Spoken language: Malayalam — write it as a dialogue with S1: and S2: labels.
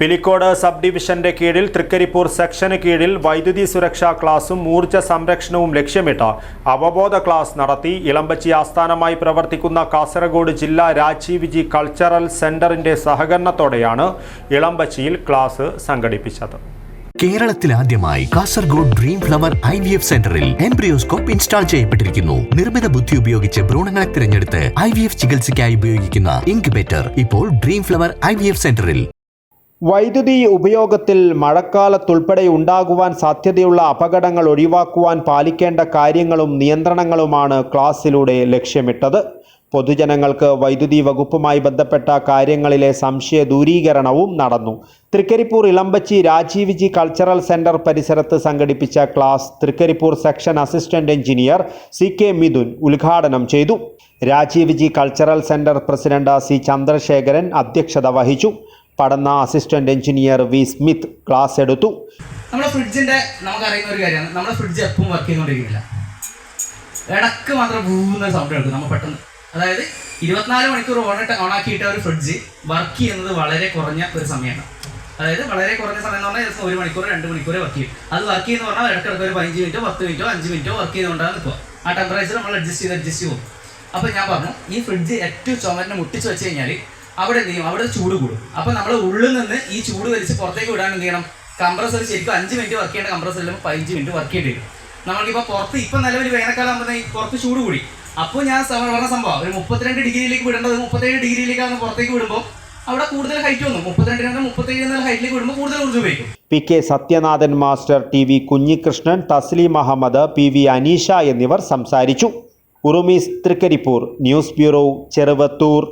S1: പിലിക്കോട് സബ് ഡിവിഷന്റെ കീഴിൽ തൃക്കരിപ്പൂർ സെക്ഷന് കീഴിൽ വൈദ്യുതി സുരക്ഷാ ക്ലാസും ഊർജ സംരക്ഷണവും ലക്ഷ്യമിട്ട് അവബോധ ക്ലാസ് നടത്തി ഇളമ്പച്ചി ആസ്ഥാനമായി പ്രവർത്തിക്കുന്ന കാസർഗോഡ് ജില്ലാ രാജീവ് ജി കൾച്ചറൽ സെന്ററിന്റെ സഹകരണത്തോടെയാണ് ഇളമ്പച്ചിയിൽ ക്ലാസ് സംഘടിപ്പിച്ചത്.
S2: കേരളത്തിൽ ആദ്യമായി Kasaragod dream flower I V F സെന്ററിൽ എംബ്രിയോസ്കോപ്പ് ഇൻസ്റ്റാൾ ചെയ്യപ്പെട്ടിരിക്കുന്നു. നിർമ്മിത ബുദ്ധി ഉപയോഗിച്ച് ഭ്രൂണങ്ങളെ തിരഞ്ഞെടുത്ത് ഐ വി എഫ് ചികിത്സയ്ക്കായി ഉപയോഗിക്കുന്ന ഇൻക്യുബേറ്റർ ഇപ്പോൾ Dream Flower I V F സെന്ററിൽ.
S1: വൈദ്യുതി ഉപയോഗത്തിൽ മഴക്കാലത്തുൾപ്പെടെ ഉണ്ടാകുവാൻ സാധ്യതയുള്ള അപകടങ്ങൾ ഒഴിവാക്കുവാൻ പാലിക്കേണ്ട കാര്യങ്ങളും നിയന്ത്രണങ്ങളുമാണ് ക്ലാസ്സിലൂടെ ലക്ഷ്യമിട്ടത്. പൊതുജനങ്ങൾക്ക് വൈദ്യുതി വകുപ്പുമായി ബന്ധപ്പെട്ട കാര്യങ്ങളിലെ സംശയ ദൂരീകരണവും നടന്നു. തൃക്കരിപ്പൂർ ഇളമ്പച്ചി രാജീവ് ജി കൾച്ചറൽ സെന്റർ പരിസരത്ത് സംഘടിപ്പിച്ച class Trikaripur section assistant engineer C K Mithun ഉദ്ഘാടനം ചെയ്തു. Rajiv ji cultural centre president C Chandrasekharan അധ്യക്ഷത വഹിച്ചു. പഠന assistant engineer V Smith class എടുത്തു.
S3: നമ്മുടെ ഫ്രിഡ്ജിന്റെ നമുക്ക് അറിയുന്ന ഒരു കാര്യമാണ്. നമ്മുടെ ഫ്രിഡ്ജ് എപ്പോഴും വർക്ക് ചെയ്തുകൊണ്ടിരിക്കുന്നില്ല. ഇടയ്ക്ക് മാത്രം പൂവുന്ന സൗണ്ട് കേൾക്കും. നമ്മൾ പെട്ടെന്ന്. അതായത് ഇരുപത്തിനാല് മണിക്കൂർ ഓൺ ഓണാക്കിയിട്ട ഒരു ഫ്രിഡ്ജ് വർക്ക് ചെയ്യുന്നത് വളരെ കുറഞ്ഞ ഒരു സമയമാണ്. അതായത് വളരെ കുറഞ്ഞ സമയം എന്ന് പറഞ്ഞാൽ ദിവസം ഒരു മണിക്കൂർ രണ്ട് മണിക്കൂർ വർക്ക് ചെയ്യും. അത് വർക്ക് ചെയ്യുന്ന പറഞ്ഞാൽ ഇടക്കിടക്ക് ഒരു പതിനഞ്ച് മിനിറ്റോ പത്ത് മിനിറ്റോ അഞ്ച് മിനിറ്റോ വർക്ക് ചെയ്തുകൊണ്ടാണ് നിൽക്കുക. ആ ടെമ്പറേച്ചർ നമ്മൾ അഡ്ജസ്റ്റ് ചെയ്ത് അഡ്ജസ്റ്റ് ചെയ്യും അപ്പോൾ ഞാൻ പറഞ്ഞു ഈ ഫ്രിഡ്ജ് ഏറ്റവും ചുമരിനെ മുട്ടിച്ച് വെച്ച് കഴിഞ്ഞാൽ അവിടെ എന്ത് ചെയ്യും? അവിടെ ചൂട് കൂടും. അപ്പോൾ നമ്മൾ ഉള്ളിൽ നിന്ന് ഈ ചൂട് വലിച്ച് പുറത്തേക്ക് വിടാൻ എന്ത് ചെയ്യണം? കംപ്രസർ ശരിക്കും അഞ്ച് മിനിറ്റ് വർക്ക് ചെയ്യേണ്ട കംപ്രസർ ഇല്ലെങ്കിൽ പതിനഞ്ച് മിനിറ്റ് വർക്ക് ചെയ്യേണ്ടി വരും. നമ്മൾക്കിപ്പോൾ പുറത്ത് ഇപ്പം നിലവിൽ വേനൽക്കാലം ആകുമ്പോൾ പുറത്ത് ചൂട് കൂടി. അപ്പോൾ ഞാൻ പറഞ്ഞ സംഭവം ഒരു മുപ്പത്തിരണ്ട് ഡിഗ്രിയിലേക്ക് വിടേണ്ടത് മുപ്പത്തേഴ് ഡിഗ്രിയിലേക്കാണ് പുറത്തേക്ക് വിടുമ്പോൾ അവിടെ കൂടുതൽ ഹൈറ്റ് വന്നു. മുപ്പത്തിരണ്ടിനും മുപ്പത്തേഴ് എന്നുള്ള ഹൈറ്റിലേക്ക് വിടുമ്പോൾ കൂടുതൽ ഊർജം ഉപയോഗിക്കും.
S1: P K Sathyanathan master T V Kunhikrishnan Thasleem Ahammed P V Aneesha എന്നിവർ സംസാരിച്ചു. Urumees Trikaripur news bureau Cheruvathur.